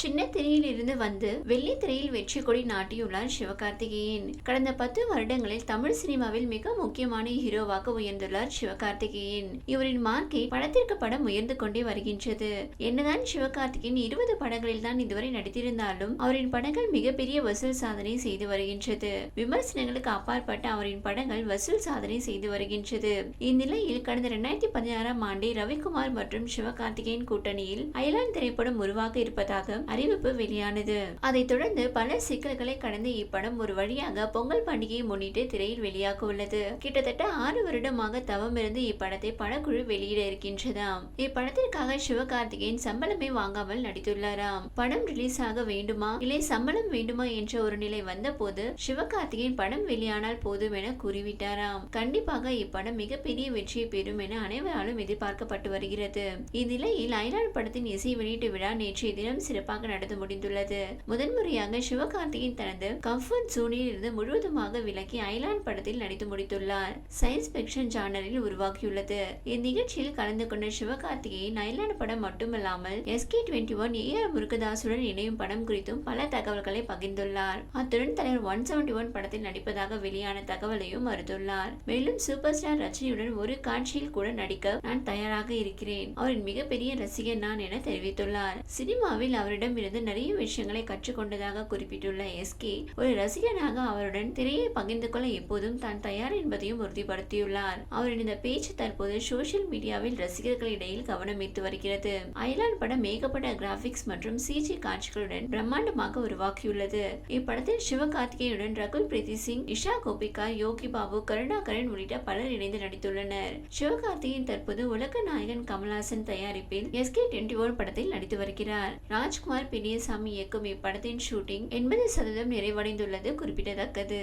சின்ன திரையில் இருந்து வந்து வெள்ளி திரையில் வெற்றி கொடி நாட்டியுள்ளார் சிவகார்த்திகேயன். கடந்த பத்து வருடங்களில் தமிழ் சினிமாவில் மிக முக்கியமான ஹீரோவாக உயர்ந்துள்ளார் சிவகார்த்திகேயன். இவரின் மார்க்கை படத்திற்கு படம் உயர்ந்து கொண்டே வருகின்றது. என்னதான் சிவகார்த்திகேயன் இருபது படங்களில் தான் இதுவரை நடித்திருந்தாலும் அவரின் படங்கள் மிகப்பெரிய வசூல் சாதனை செய்து வருகின்றது. விமர்சனங்களுக்கு அப்பாற்பட்ட அவரின் படங்கள் வசூல் சாதனை செய்து வருகின்றது. இந்நிலையில் கடந்த இரண்டாயிரத்தி பதினாறாம் ஆண்டே ரவிக்குமார் மற்றும் சிவகார்த்திகேயன் கூட்டணியில் அயலான் திரைப்படம் உருவாக இருப்பதாக அறிவிப்பு வெளியானது. அதைத் தொடர்ந்து பல சிக்கல்களை கடந்து இப்படம் ஒரு வழியாக பொங்கல் பண்டிகையை முன்னிட்டு திரையில் வெளியாக உள்ளது கிட்டத்தட்ட ஆறு வருடமாக தவம் இருந்து இப்படத்தை படக்குழு வெளியிட இருக்கின்றதாம். இப்படத்திற்காக சிவகார்த்திகேயன் சம்பளமே வாங்காமல் நடித்துள்ளாராம். படம் ரிலீஸ் ஆக வேண்டுமா? இல்லை சம்பளம் வேண்டுமா என்ற ஒரு நிலை வந்தபோது சிவகார்த்திகேயன் படம் வெளியானால் போதும் என கூறிவிட்டாராம். கண்டிப்பாக இப்படம் மிகப்பெரிய வெற்றியை பெறும் என அனைவராலும் எதிர்பார்க்கப்பட்டு வருகிறது. இந்நிலையில் அயலான் படத்தின் இசை வெளியீட்டு விழா நேற்றைய தினம் சிறப்பாக சிறப்பாக நடந்து முடிந்துள்ளது. முதன்முறையாக சிவகார்த்தியின் தனது கம்ஃபர்ட் ஜோனில் இருந்து முழுவதுமாக விலக்கி ஐலாண்ட் படத்தில் நடித்து முடித்துள்ளார். சயின்ஸ் பிக்ஷன் ஜானரில் உருவாக்கியுள்ளது இந்நிகழ்ச்சியில் கலந்து கொண்ட சிவகார்த்திகேயன் ஐலாண்ட் படம் மட்டுமல்லாமல் SK twenty one A R முருகதாசுடன் இணையும் படம் குறித்தும் பல தகவல்களை பகிர்ந்துள்ளார். அத்துடன் தலைவர் ஒன் செவன்டி ஒன் படத்தில் நடிப்பதாக வெளியான தகவலையும் மறுத்துள்ளார். மேலும் சூப்பர் ஸ்டார் ரஜினியுடன் ஒரு காட்சியில் கூட நடிக்க நான் தயாராக இருக்கிறேன். அவரின் மிகப்பெரிய ரசிகன் நான் என தெரிவித்துள்ளார். சினிமாவில் அவரிடம் அவரிடமிருந்து நிறைய விஷயங்களை கற்றுக்கொண்டதாக குறிப்பிட்டுள்ள எஸ்கே ஒரு ரசிகனாக அவருடன் திரையை பகிர்ந்து கொள்ள எப்போதும் தான் தயார் என்பதையும் உறுதிப்படுத்தியுள்ளார். அவரின் இந்த பேச்சு தற்போது சோசியல் மீடியாவில் ரசிகர்களிடையில் கவனம் ஈர்த்து வருகிறது. அயலான் படம் மேகப்பட கிராபிக்ஸ் மற்றும் சிஜி காட்சிகளுடன் பிரம்மாண்டமாக உருவாக்கியுள்ளது. இப்படத்தில் சிவகார்த்திகேயுடன் ரகுல் பிரீத்தி சிங் இஷா கோபிகா யோகி பாபு கருணாகரன் உள்ளிட்ட பலர் இணைந்து நடித்துள்ளனர். சிவகார்த்திகேயன் தற்போது உலக நாயகன் கமல்ஹாசன் தயாரிப்பில் எஸ்கே டுவெண்ட்டி ஒன் படத்தில் நடித்து வருகிறார். ராஜ் ராஜ்குமார் பெரியசாமி இயக்கும் இப்படத்தின் ஷூட்டிங் எண்பது சதவீதம் நிறைவடைந்துள்ளது குறிப்பிடத்தக்கது.